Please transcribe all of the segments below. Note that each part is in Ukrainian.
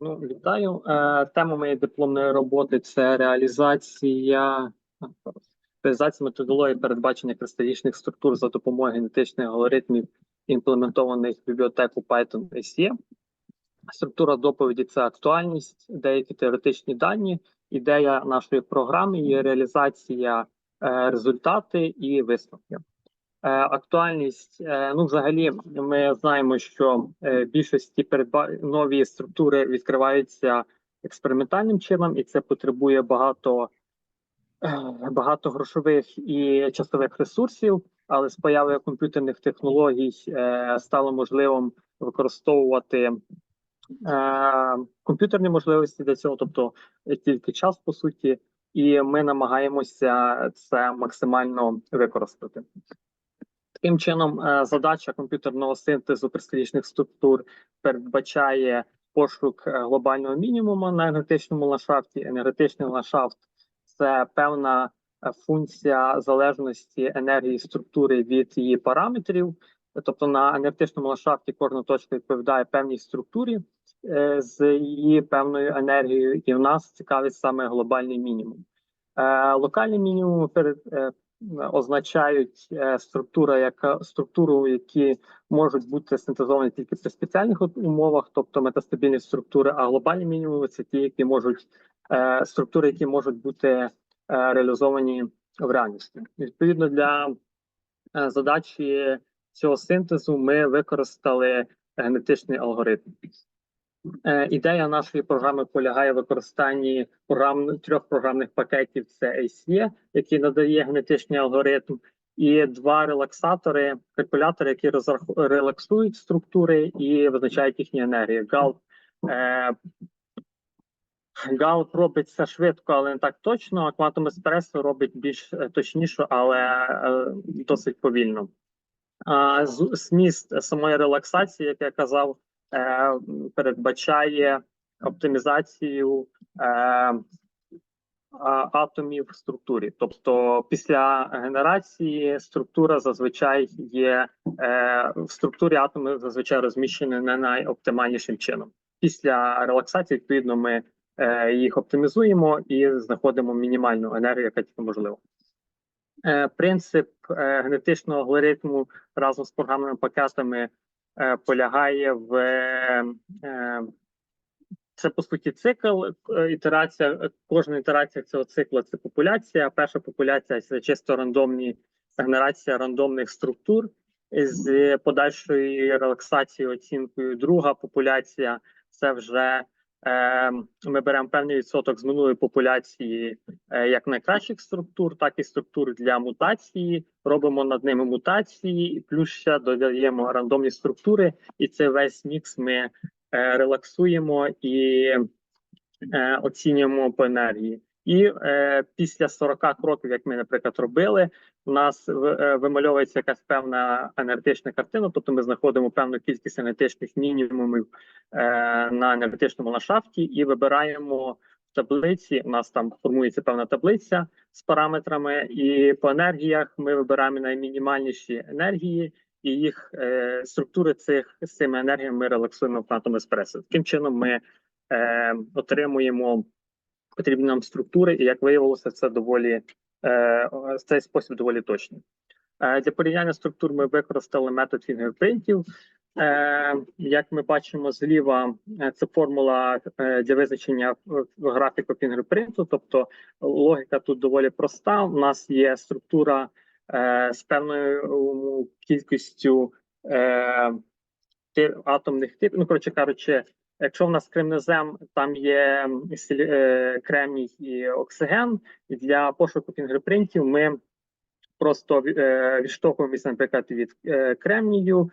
Ну, вітаю. Е, Тема моєї дипломної роботи це реалізація, реалізація методології передбачення кристалічних структур за допомогою генетичних алгоритмів, імплементованих в бібліотеку Python SE. Структура доповіді це актуальність, деякі теоретичні дані. Ідея нашої програми є реалізація е, результати і висновки. Е, Актуальність, е, ну, взагалі, ми знаємо, що е, більшості передба... нові структури відкриваються експериментальним чином, і це потребує багато, багато грошових і часових ресурсів. Але з появою комп'ютерних технологій стало можливим використовувати комп'ютерні можливості для цього, тобто тільки час по суті, і ми намагаємося це максимально використати. Таким чином, е, задача комп'ютерного синтезу кристалічних структур передбачає пошук е, глобального мінімуму на енергетичному ландшафті. Енергетичний ландшафт це певна е, функція залежності енергії структури від її параметрів. Тобто на енергетичному ландшафті кожна точка відповідає певній структурі з її певною енергією, і в нас цікавить саме глобальний мінімум. Локальний мінімум перед означають е, структура, яка структуру, які можуть бути синтезовані тільки при спеціальних умовах, тобто метастабільні структури, а глобальні мінімуми це ті, які можуть е, структури, які можуть бути е, реалізовані в реальності. Відповідно для задачі цього синтезу ми використали генетичний алгоритм. Е, Ідея нашої програми полягає в використанні програм трьох програмних пакетів: це ACE, який надає генетичний алгоритм, і два релаксатори, калькулятори, які розраху- релаксують структури і визначають їхні енергії. Gauss, е, Gauss робить це швидко, але не так точно. А Quantum Espresso робить більш е, точніше, але е, досить повільно. А з- зміст самої релаксації, як я казав, передбачає оптимізацію е, атомів в структурі. Тобто, після генерації структура зазвичай є е, в структурі атоми зазвичай розміщені не найоптимальнішим чином. Після релаксації, відповідно, ми е, їх оптимізуємо і знаходимо мінімальну енергію, яка тільки можливо. Е, Принцип е, генетичного алгоритму разом з програмними пакетами е, полягає в е, е, це по суті цикл. е, Ітерація, е, кожна ітерація цього цикла це популяція. Перша популяція це чисто рандомні генерація рандомних структур з подальшою релаксацією, оцінкою. Друга популяція це вже е, ми беремо певний відсоток з минулої популяції е, як найкращих структур, так і структур для мутації. Робимо над ними мутації, плюс ще додаємо рандомні структури, і це весь мікс ми е, релаксуємо і е, оцінюємо по енергії. І е, після 40 кроків, як ми, наприклад, робили, у нас е, вимальовується якась певна енергетична картина, тобто ми знаходимо певну кількість енергетичних мінімумів е, на енергетичному ландшафті і вибираємо в таблиці. У нас там формується певна таблиця з параметрами, і по енергіях ми вибираємо наймінімальніші енергії, і їх е, структури цих з цими енергіями ми релаксуємо в Quantum Espresso. Таким чином ми е, отримуємо потрібні нам структури, і як виявилося, це доволі цей спосіб доволі точний. Е, для порівняння структур ми використали метод фінгерпринтів. Е, як ми бачимо зліва, е, це формула е, для визначення графіку фінгерпринту. Тобто логіка тут доволі проста. У нас є структура е, з певною кількістю е, атомних типів. Ну, коротше кажучи, якщо в нас кремнезем, там є е, кремній і оксиген, і для пошуку фінгерпринтів ми просто е, відштовхуємося, наприклад, від е, кремнію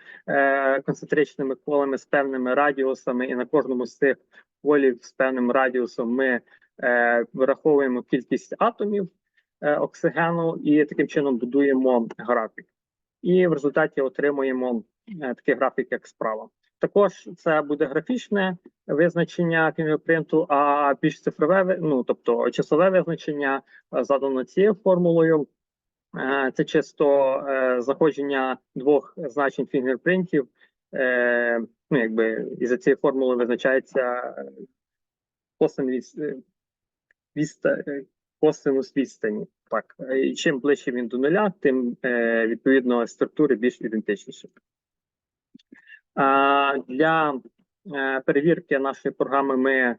концентричними колами з певними радіусами, і на кожному з цих колів з певним радіусом ми вираховуємо кількість атомів оксигену і таким чином будуємо графік. І в результаті отримуємо такий графік, як справа. Також це буде графічне визначення фінгерпринту, а більш цифрове, ну тобто часове визначення е, задано цією формулою. Е, Це чисто е, заходження двох значень фінгерпринтів ну, якби, і за цією формулою визначається е, косинус відстані. Так, і чим ближче він до нуля, тим відповідно структури більш ідентичніші. Для е, перевірки нашої програми ми е,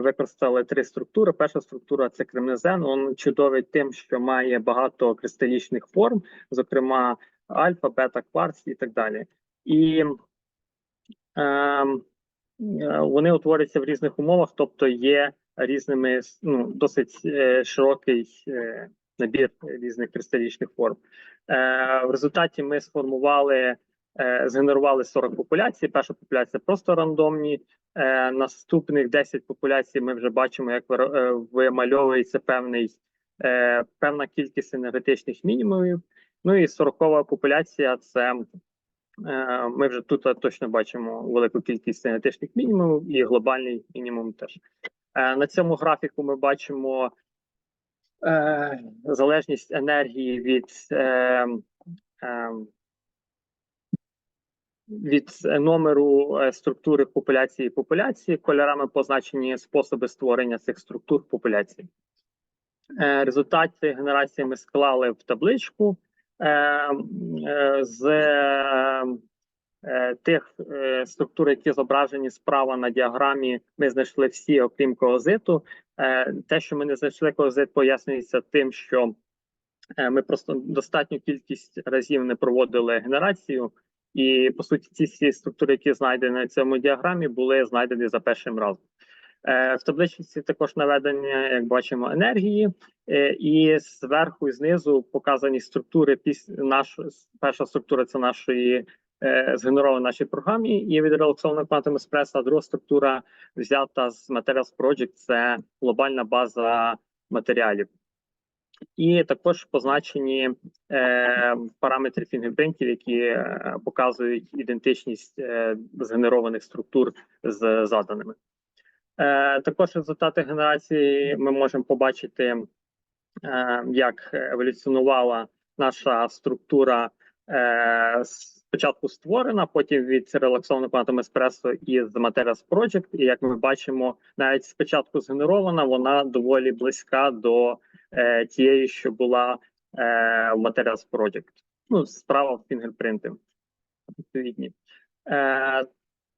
використали три структури. Перша структура це кремнезен. Він чудовий тим, що має багато кристалічних форм, зокрема альфа, бета, кварц і так далі. І ем, е, вони утворюються в різних умовах, тобто є різними ну, досить е, широкий набір різних кристалічних форм. Е, в результаті ми сформували, згенерували 40 популяцій. Перша популяція просто рандомні. Е, наступних 10 популяцій ми вже бачимо, як е, вимальовується певний, е, певна кількість енергетичних мінімумів. Ну і 40 популяція це е, ми вже тут точно бачимо велику кількість енергетичних мінімумів і глобальний мінімум теж. Е, на цьому графіку ми бачимо е, залежність енергії від, е, е, від номеру е, структури популяції популяції. Кольорами позначені способи створення цих структур популяції. Е, результат генерації ми склали в табличку е, е, з е, тих е, структур, які зображені справа на діаграмі, ми знайшли всі, окрім коозиту. Е, те, що ми не знайшли коозит, пояснюється тим, що е, ми просто достатню кількість разів не проводили генерацію, і по суті, ці всі структури, які знайдені на цьому діаграмі, були знайдені за першим разом. Е, В табличці також наведені, як бачимо, енергії, е, і зверху і знизу показані структури. Нашої перша структура це нашої е, згенерована нашій програмі, і від релаксованого квантом еспресо, а друга структура взята з Materials Project, це глобальна база матеріалів. І також позначені е, параметри фінгерпринтів, які е, показують ідентичність е, згенерованих структур з заданими. Е, також результати генерації ми можемо побачити, е, як еволюціонувала наша структура е, спочатку створена, потім від релаксованого квантом еспресо із Materials Project. І як ми бачимо, навіть спочатку згенерована, вона доволі близька до е, тієї, що була е, в Materials Project. Ну, справа в фінгерпринти відповідні. Е,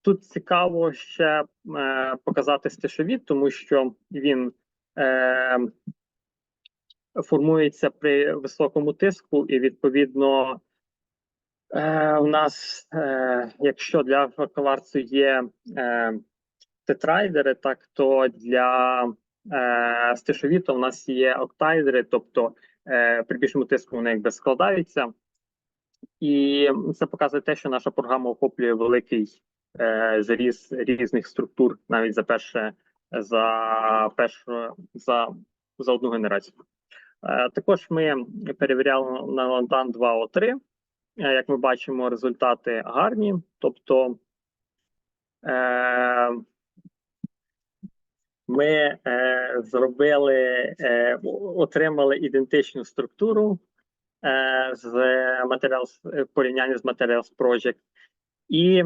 Тут цікаво ще е, показати стишовід, тому що він е, формується при високому тиску, і відповідно е, у нас, е, якщо для кварцу є е, тетрайдери, так то для стишовіту у нас є октайдери, тобто при більшому тиску вони якби складаються. І це показує те, що наша програма охоплює великий заріз різних структур навіть за перше за першу за, за одну генерацію. Також ми перевіряли на Лантан 2О3. Е, як ми бачимо, результати гарні. Тобто е, ми е, зробили, отримали ідентичну структуру з в порівнянні з Materials Project. І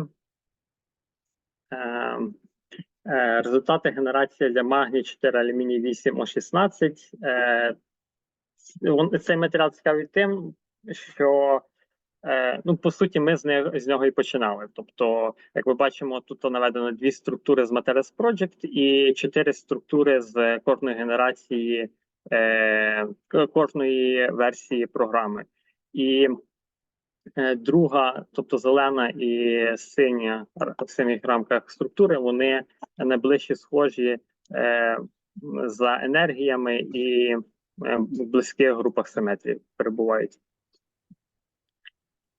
результати генерації для магній 4 алюміній 8 О16. Е, цей матеріал цікавий тим, що ну, по суті, ми з, не, з нього і починали. Тобто, як ми бачимо, тут наведено дві структури з Materials Project і чотири структури з кожної генерації е, кожної версії програми. І е, друга, тобто зелена і синя в синіх рамках структури, вони найближче схожі е, за енергіями і е, в близьких групах симетрії перебувають.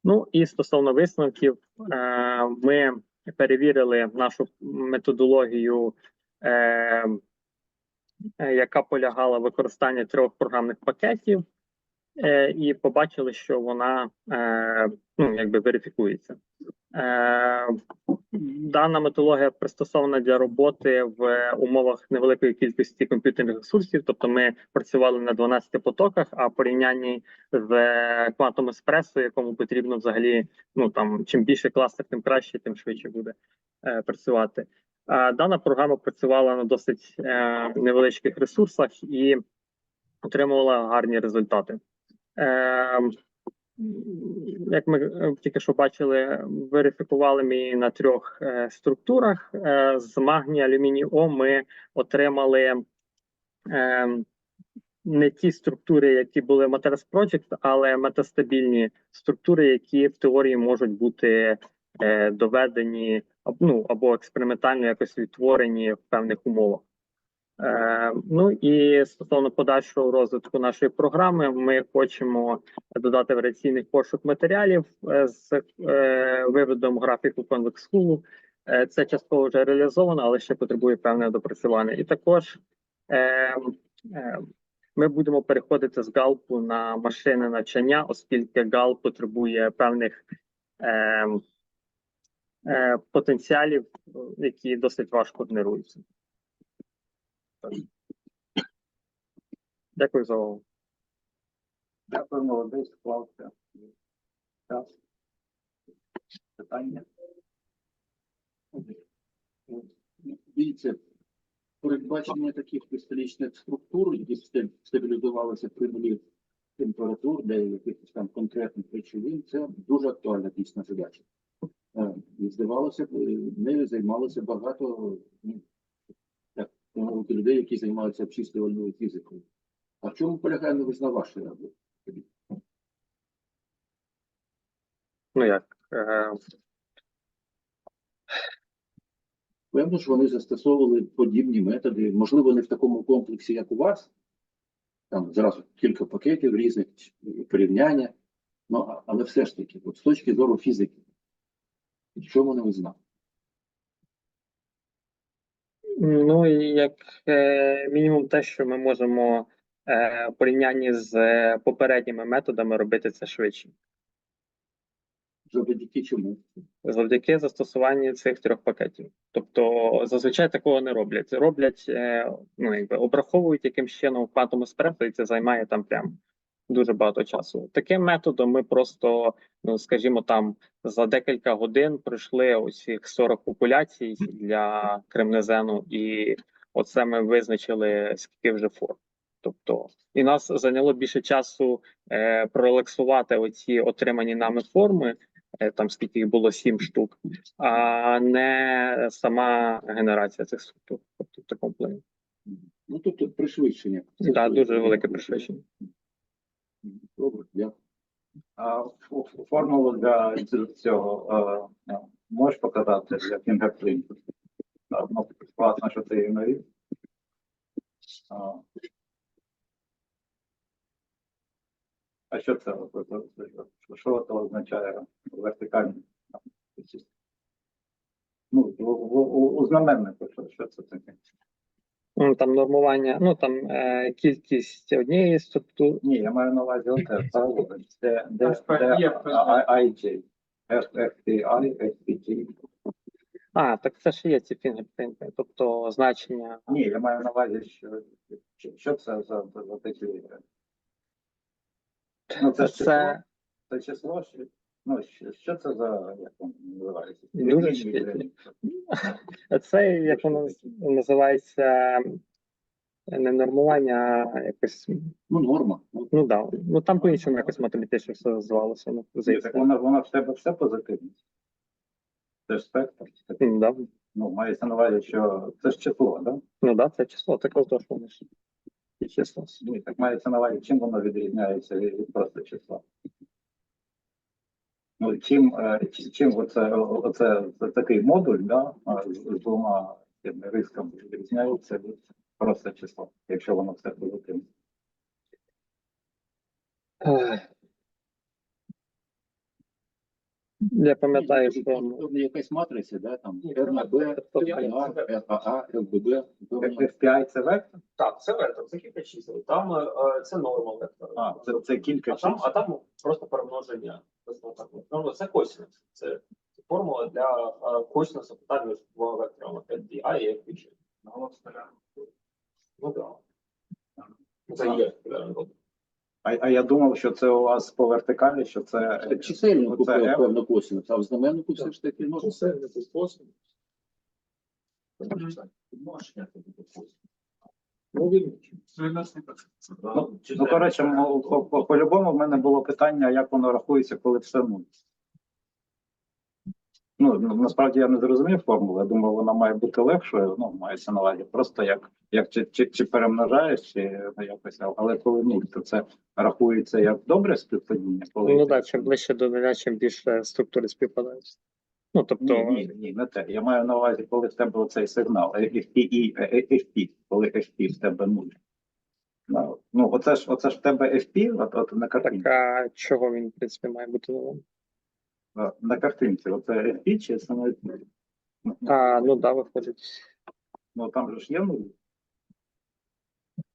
Ну і стосовно висновків, е, ми перевірили нашу методологію, е, е, яка полягала в трьох програмних пакетів. Е, і побачили, що вона е, ну, якби верифікується. Е, дана методологія пристосована для роботи в умовах невеликої кількості комп'ютерних ресурсів. Тобто, ми працювали на 12 потоках, а порівнянні з квантом еспресо, якому потрібно взагалі ну там чим більше кластер, тим краще, тим швидше буде е, працювати. А дана програма працювала на досить е, невеличких ресурсах і отримувала гарні результати. Е, як ми е, тільки що бачили, верифікували ми на трьох е, структурах. Е, з магнія алюміній О ми отримали е, не ті структури, які були в Materis Project, але метастабільні структури, які в теорії можуть бути доведені ну, або експериментально якось відтворені в певних умовах. Е, ну і стосовно подальшого розвитку нашої програми, ми хочемо додати варіаційний пошук матеріалів е, з е, виводом графіку. Е, Це частково вже реалізовано, але ще потребує певного допрацювання. І також ми будемо переходити з галпу на машини навчання, оскільки галп потребує певних потенціалів, які досить важко генеруються. Дякую за увагу. Дякую, молодець, склався. Час. Питання? Дивіться, передбачення таких кристалічних структур, які стабілізувалися при нулі температур, для якихось там конкретних речовин, це дуже актуальна дійсна задача. Е, І здавалося б, е, нею займалося багато ну, людей, які займаються обчислювальною фізикою. А в чому полягає новизна вашої роботи? Ну як е, Певно, що вони застосовували подібні методи, можливо, не в такому комплексі, як у вас. Там зразу кілька пакетів різних порівняння. Ну, але все ж таки, от з точки зору фізики, в чому новизна? Ну, і як е, мінімум, те, що ми можемо е, в порівнянні з е, попередніми методами робити це швидше, Завдяки чому? завдяки застосуванню цих трьох пакетів. Тобто, зазвичай такого не роблять. Роблять, е, ну якби обраховують якимсь чином квантом еспресо, і це займає там прям дуже багато часу. Таким методом ми просто, ну скажімо, там за декілька годин пройшли усіх 40 популяцій для кремнезену, і оце ми визначили скільки вже форм. Тобто, і нас зайняло більше часу е, прорелаксувати оці отримані нами форми, е, там скільки їх було сім штук, а не сама генерація цих структур. Тобто в такому плані. Ну, тобто пришвидшення. Так, дуже велике пришвидшення. Добре, дякую. А формулу для цього е, е, можеш показати для фінгерпринту? Так, Ну, класно, що ти її навів. А, А що це? Що- це означає вертикальні? Ну, у, у, у- знаменнику, що це таке? Ну, Там нормування, ну там е, кількість однієї структури. Ні, я маю на увазі оте, де. IJ, FPI, FPG. А, так це ж є ці фінгерпринти, тобто значення. Ні, я маю на увазі, що, що, що це за, за, за такі. Ну, це ж число, Це це число, що, ну, що, що це за, як воно називається? Лінії, це як воно називається не нормування, а якось. Ну, норма. Ну, да. Ну там по-іншому якось математично все називалося. Ну, Ні, так здається. вона, вона в тебе все позитивне. Це ж спектр. Ну, да. Ну, мається на увазі, що це ж число, да? ну да, це число, то, що воно ж число. Ні, так мається на увазі, чим воно відрізняється від від просто числа. Ну, чим, е, чим оце, оце, оце такий модуль, да, з, з двома рисками відрізняється від просто числа, якщо воно все позитивне. Я пам'ятаю, що Тобто якась матриця, да, там тобто RA, RAA, LBB. FPI це вектор? Так, це вектор, це кілька чисел. Там е, е, це норма вектора. А, це, це кілька а там, чисел. а там просто перемноження. Тобто, ну, це косинус. Це формула для е, косинусу питань між двома векторами FDI і FPG. Ну так. Це є. е, А, а я думав, що це у вас по вертикалі, що це Це чисельнику Оце F. певно косинус, а в знаменнику все ж таки ну, Ну, ну коротше, по- по- по-любому в мене було питання, як воно рахується, коли все нуль. Ну, насправді я не зрозумів формулу. Я думав, вона має бути легшою, ну, мається на увазі. Просто як, як чи, чи, чи перемножаєш, чи ну, якось, але коли нуль, то це рахується як добре співпадіння, коли ну так, чим ближче до нуля, чим більше структури співпадають. Ну, тобто, Ні, ні, ні, не те. Я маю на увазі, коли в тебе оцей сигнал FP, і е, FP, коли FP в тебе нуль. Ну, оце ж, оце ж в тебе FP, от, от на так, а чого він, в принципі, має бути нулем? Е, На картинці, оце FP чи? Ну, А, ну да, виходить. Ну, там же ж є нуль.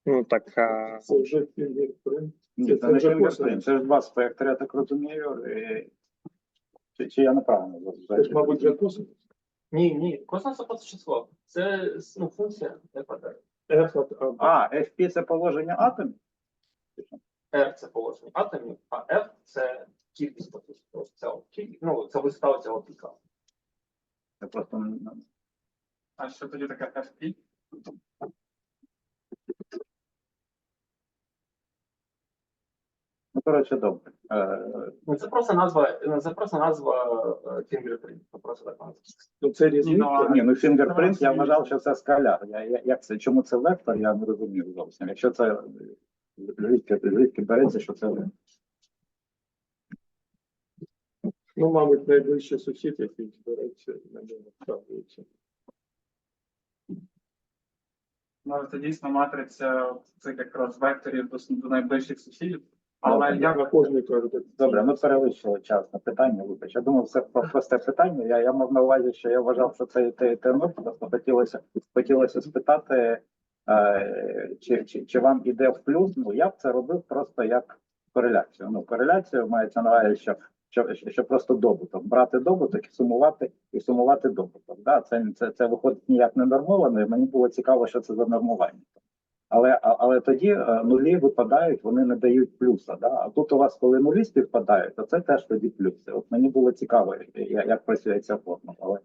Ну так, а, Це вже фінгерпринт. Ні, Це- це, це не фінгерпринт, це ж два спектри, я так розумію. І... Чи, чи я неправильно Це ж, мабуть, вже косинус. Ні, ні, косинус це просто число. Це ну, функція. F от А. А, FP це положення атомів? R це положення атомів, а F це кількість тобто, цього. Кількість, ну, це висота цього піка. Це просто ну, А що тоді таке FP? ну, коротше, добре. Е, Ну, це просто назва, ну, це просто назва е, fingerprint. Це просто так називається. Ну, це різниця. Ні, ну фінгерпринт, я вважав, що це скаляр. Я, я, як це, чому це вектор, я не розумів зовсім. Якщо це е, звідки, звідки береться, що це вектор. Ну, мабуть, найближчий сусід, який збирається на ньому ставиться. Може, це дійсно матриця цих якраз векторів до, до найближчих сусідів. Але Але я на кожній кажу, Добре, ми перевищили час на питання. Вибач. Я думав, це просте питання. Я, я мав на увазі, що я вважав, що це і те, і. Просто хотілося, хотілося спитати, е, чи, чи, чи вам іде в плюс. Ну, я б це робив просто як кореляцію. Ну, кореляцію мається на увазі, що, що, що просто добуток. Брати добуток і сумувати, і сумувати добуток. Да? Це, це, це виходить ніяк не нормовано, і мені було цікаво, що це за нормування. Але, але тоді е, нулі випадають, вони не дають плюса. Да? А тут у вас, коли нулі співпадають, то це теж тоді плюси. От мені було цікаво, я- як працює ця формула. Але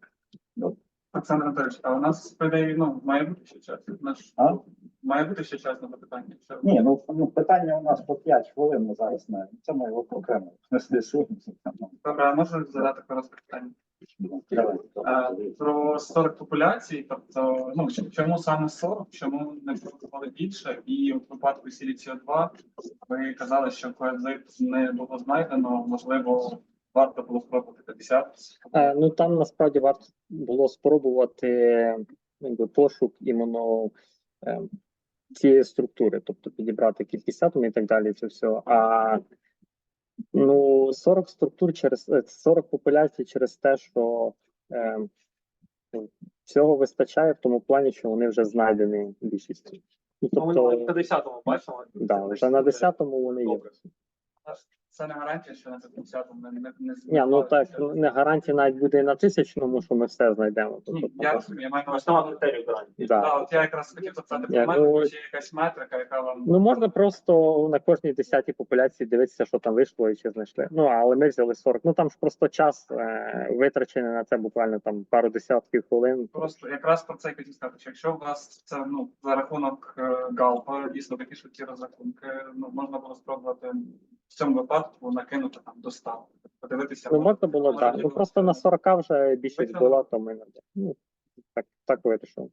ну, Олександр Анатолійович, а у нас по ну, має бути ще час. Наш, А? Має бути ще час на запитання. Що- ні, ну, ну питання у нас по 5 хвилин. Ми зараз не це ми його окремо не слідсуємося. Добре, а можу задати коротке питання? Давай. Про 40 популяцій, тобто, ну, чому саме 40, чому не пробували більше? І в випадку Сіліціо 2 ви казали, що коезит не було знайдено, можливо, варто було спробувати 50. Е, Ну там насправді варто було спробувати якби, пошук іменно е, цієї структури, тобто підібрати кількість атомів і так далі. Це все. А ну 40 структур через е, 40 популяцій через те, що е, ну, всього вистачає в тому плані, що вони вже знайдені більшістю. Ну, Ну, ми тобто, на 10-му бачимо. да, вже на 10-му вони є. Це не гарантія, що на 50-му не, не, не Ні, ну так ну, не гарантія навіть буде і на тисячному, що ми все знайдемо. Тобто, я розумію, я маю на увазі. що критерію гарантії. да. Да, от я якраз хотів запитати про ну, метрику, чи якась метрика, яка вам Ну, можна просто на кожній десятій популяції дивитися, що там вийшло і чи знайшли. Ну, але ми взяли 40. Ну там ж просто час е, витрачений на це буквально там пару десятків хвилин. Просто якраз про це я хотів сказати, що якщо у вас це ну за рахунок е, галпа, дійсно такі швидкі розрахунки, ну можна було спробувати в цьому випадку накинути там до 100, подивитися. Ну, можна було, так. Ну просто на 40 вже більшість Витягнули. була, то ми не ну, так, так вирішили.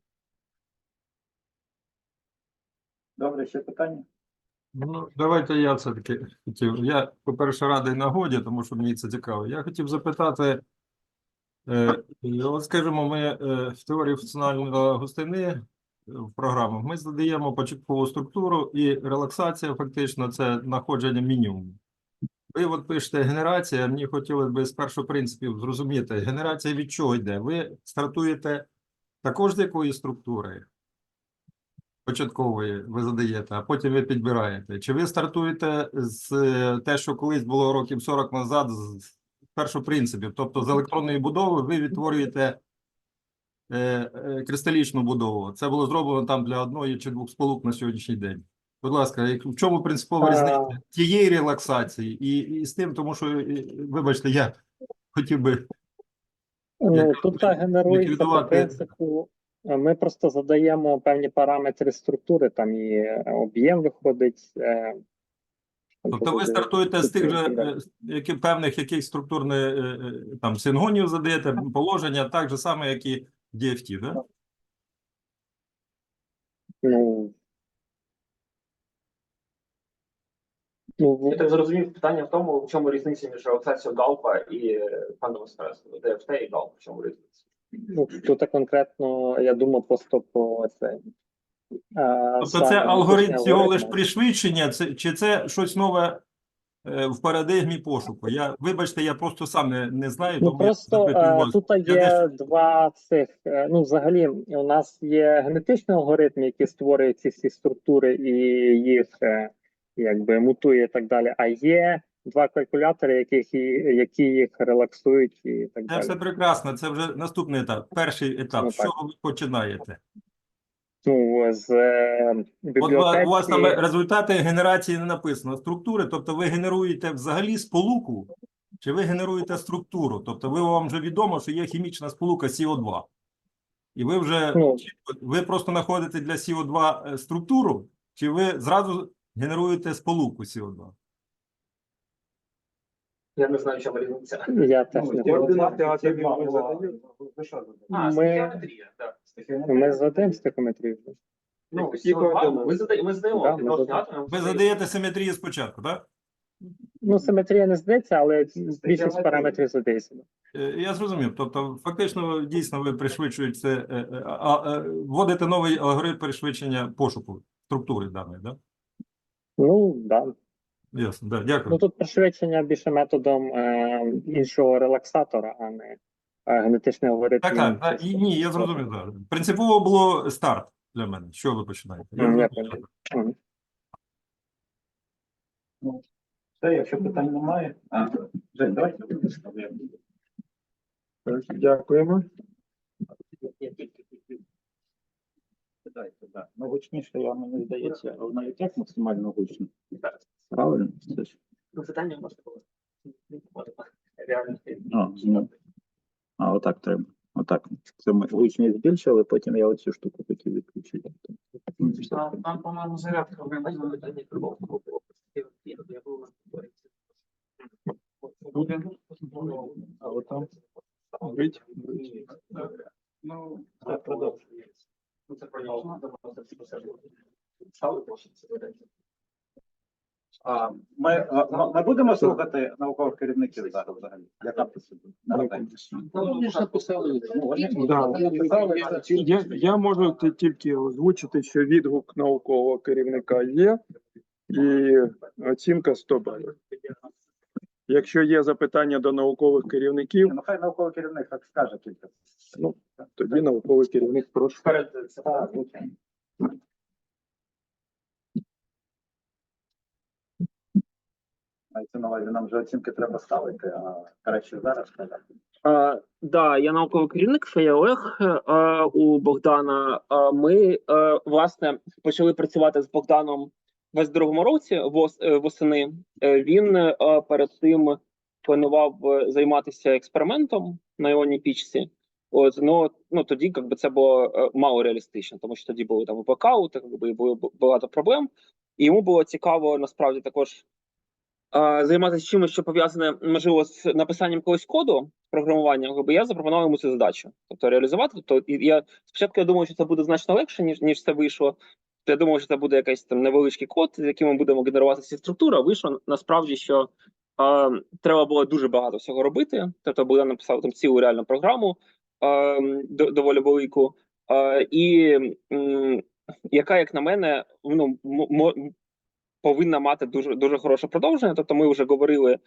Добре, ще питання? Ну, давайте я все-таки хотів. Я, по-перше, радий нагоді, тому що мені це цікаво. Я хотів запитати, е, от скажімо, ми е, в теорії функціональної густини в програмах ми задаємо початкову структуру, і релаксація фактично це знаходження мінімуму. ви от пишете генерація. Мені хотілося б з першого принципів зрозуміти, генерація від чого йде? Ви стартуєте також з якої структури? Початкової ви задаєте, а потім ви підбираєте. Чи ви стартуєте з е, те, що колись було років 40 назад, з перших принципів, тобто з електронної будови ви відтворюєте кристалічну будову. Це було зроблено там для одної чи двох сполук на сьогоднішній день. Будь ласка, в чому принципова різниця тієї релаксації і, і з тим, тому що, е, вибачте, я хотів би Як тут та генерується по принципу. е, Ми просто задаємо певні параметри структури, там і е, об'єм виходить. е, Тобто ви стартуєте з тих же е, які, певних яких структурних е, е, там сингонів задаєте положення, так же саме, як і DFT, да? Ну, ну, Я так зрозумів, питання в тому, в чому різниця між релаксацією Галпа і Quantum Espresso, DFT і Галпа, в чому різниця? ну, тут конкретно, я думаю, просто по це. Тобто це алгоритм цього лише пришвидшення, це, чи це щось нове е, в парадигмі пошуку? Я, вибачте, я просто сам не, не знаю, Ну тому просто е, тут є десь- два цих. е, Ну, взагалі, у нас є генетичний алгоритм, який створює ці всі структури і їх е, якби мутує і так далі. А є два калькулятори, яких і які їх релаксують і так Це далі. все прекрасно, це вже наступний етап, перший етап. Ну, З чого ви починаєте? Ну з е, От у вас там результати генерації не написано. Структури, тобто ви генеруєте взагалі сполуку, чи ви генеруєте структуру? Тобто ви вам вже відомо, що є хімічна сполука СО2. І ви вже Ну. ви просто знаходите для СО2 е, структуру, чи ви зразу генеруєте сполуку СО2? Я не знаю, чому різниця. Я теж не знаю. Координати атомів ми. Ви задаєте? А, Ми- стихіометрія, так. Ми задаємо стихометрію. Ну, Які CO2, координати? ми задаємо, ми задаємо Да, ми задаємо. атомів. Ви задаєте симетрію спочатку, так? Ну, симетрія не здається, але більшість параметрів задається. Е, Я зрозумів. Тобто, фактично, дійсно, ви пришвидшуєте, е, е, а, а, вводите новий алгоритм пришвидшення пошуку структури даної, так? Ну, да. Ясно, да, дякую. Ну тут пришвидшення більше методом е, іншого релаксатора, а не е, генетичний алгоритм. Так, так, так, і ні, я зрозумів. Так. Принципово було старт для мене. Що ви починаєте? Я Ну, я зрозумів. Мгм. Все, якщо питань немає. А, Жень, давайте. Так, Дякуємо. Питайте, да. Ну, гучніше, я мені здається, вона і так максимально гучно. Правильно? Це ж- Ну, питання можна було. Реально. А, ну. А, отак треба. Отак. Це ми гучність збільшили, потім я оцю штуку хотів відключити. Там, по-моєму, зарядка. Буде? А от там? Горить? Ну, це продовжує. Ну, це про нього. Ставили це питання. А, ми, а, ми- будемо слухати наукових керівників зараз взагалі? Яка? Ну. Ну, Да. Я, я можу тільки озвучити, що відгук наукового керівника є, і оцінка 100 балів. Якщо є запитання до наукових керівників, Ну, хай науковий керівник так скаже кілька. ну, тоді науковий керівник прошу. Перед це Так, звичайно. Мається на увазі, нам вже оцінки треба ставити, а краще зараз. Е, да, я науковий керівник Фея Олег е, у Богдана. Е, ми е, власне почали працювати з Богданом в 22-му році вос, е, восени. Е, він е, перед тим планував е, займатися експериментом на іонній пічці. От ну, ну тоді якби це було мало реалістично, тому що тоді були там блокаути, якби було багато проблем. І йому було цікаво насправді також займатися чимось, що пов'язане можливо з написанням когось коду програмування, якби я запропонував йому цю задачу, тобто реалізувати. Тобто, я спочатку я думав, що це буде значно легше, ніж ніж це вийшло. Я думав, що це буде якийсь там невеличкий код, з яким ми будемо генерувати ці структури. А вийшло насправді, що е, треба було дуже багато всього робити. Тобто Богдан написав там цілу реальну програму е, доволі велику. Е, і м, яка, як на мене, ну повинна мати дуже дуже хороше продовження. Тобто, ми вже говорили,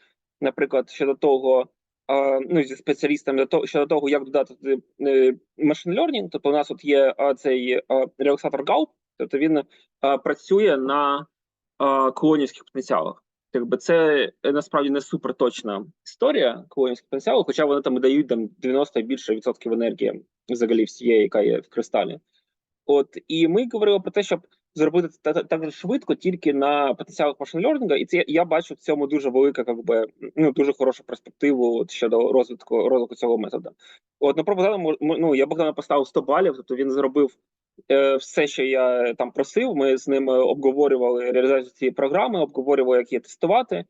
наприклад, щодо того, ну зі спеціалістами щодо того, як додати туди е, learning. Тобто, у нас от є цей релаксатор Gaup, тобто він працює на колонівських потенціалах. Якби це е, насправді не суперточна історія колонівських потенціалів, хоча вони там дають там 90 і більше відсотків енергії взагалі всієї, яка є в кристалі. От і ми говорили про те, щоб зробити це так швидко тільки на потенціалах машин learning, і це я бачу в цьому дуже велика, як би ну дуже хорошу перспективу щодо розвитку розвитку цього методу. От на Богдана, ну я Богдана поставив 100 балів, тобто він зробив е, все, що я там просив. Ми з ним обговорювали реалізацію цієї програми, обговорювали, як її тестувати.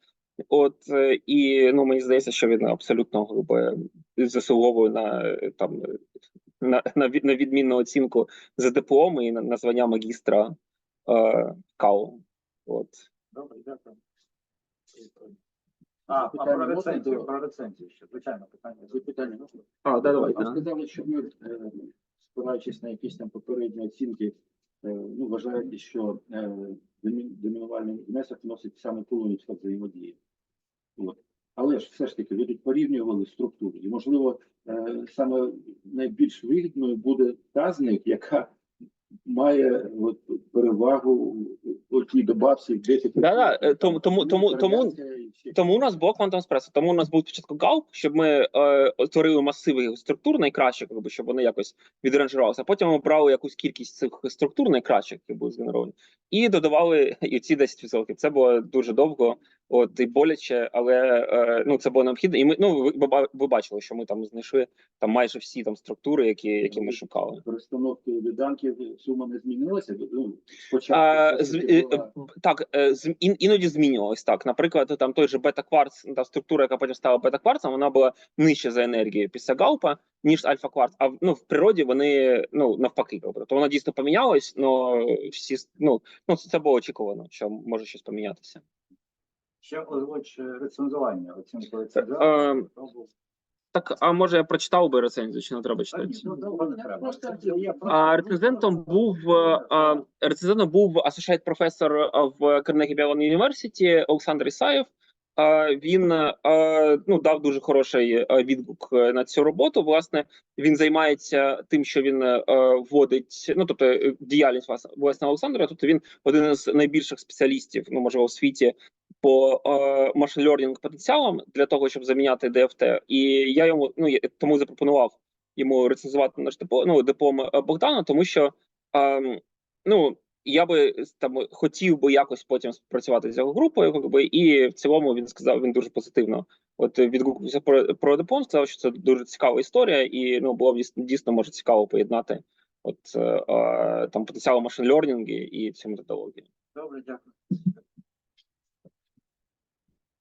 От е, і ну мені здається, що він абсолютно грубо заслуговує на е, там на, на, на відмінну оцінку за диплом і на, на звання магістра е, КАУ. От. Добре, дякую. А, а про рецензію, про рецензію ще, звичайно, питання. Запитання можна? А, да, давайте. Ви сказали, що ви, е, спираючись на якісь там попередні оцінки, е, ну, вважаєте, що е, домі- домінувальний внесок вносить саме колонівська взаємодія. От. Але ж все ж таки ви тут порівнювали структури. І, можливо, е, саме найбільш вигідною буде та з них, яка має от, перевагу тій добавці 10. Да-да, е, тому- тому- тому- тому- Тому у нас була Quantum Espresso, тому у нас був спочатку галп, щоб ми е, створили масиви структур найкращих, якби, щоб вони якось відранжувалися. А потім ми брали якусь кількість цих структур найкращих, які були згенеровані, і додавали і ці 10%. Це було дуже довго, от і боляче, але е, ну це було необхідно. І ми ну ви, ви ба- бачили, що ми там знайшли там майже всі там структури, які, які ми шукали. перестановки доданків сума не змінилася. Ну, спочатку А, з, е, була- так, е, з, іноді змінювалось так. Наприклад, там той же бета-кварц, та структура, яка потім стала бета-кварцем, вона була нижче за енергією після гаупа, ніж альфа-кварц. А в- ну, в природі вони ну навпаки, тобто вона дійсно помінялась, але всі ну, ну це було очікувано, що може щось помінятися. Ще озвуч е, рецензування, оцінку Е, рецензування. Був? Так, а може я прочитав би рецензію, чи не треба читати? ну, А рецензентом був е, рецензентом був асошейт професор в Carnegie Mellon University Олександр Ісаєв. Він ну дав дуже хороший відгук на цю роботу. Власне, він займається тим, що він вводить, ну тобто діяльність власне власне Олександра. Тобто він один із найбільших спеціалістів, ну можливо, в світі по е, машин learning потенціалам для того, щоб заміняти ДФТ. І я йому ну я тому запропонував йому рецензувати наш диплом, ну, диплом е, Богдана, тому що ем, ну я би там хотів би якось потім спрацювати з його групою, якби, і в цілому він сказав, він дуже позитивно. От відгукувався про, про диплом, сказав, що це дуже цікава історія, і ну було б дійсно, може цікаво поєднати от е, е, там потенціал машин і, і цю методологію. Добре, дякую.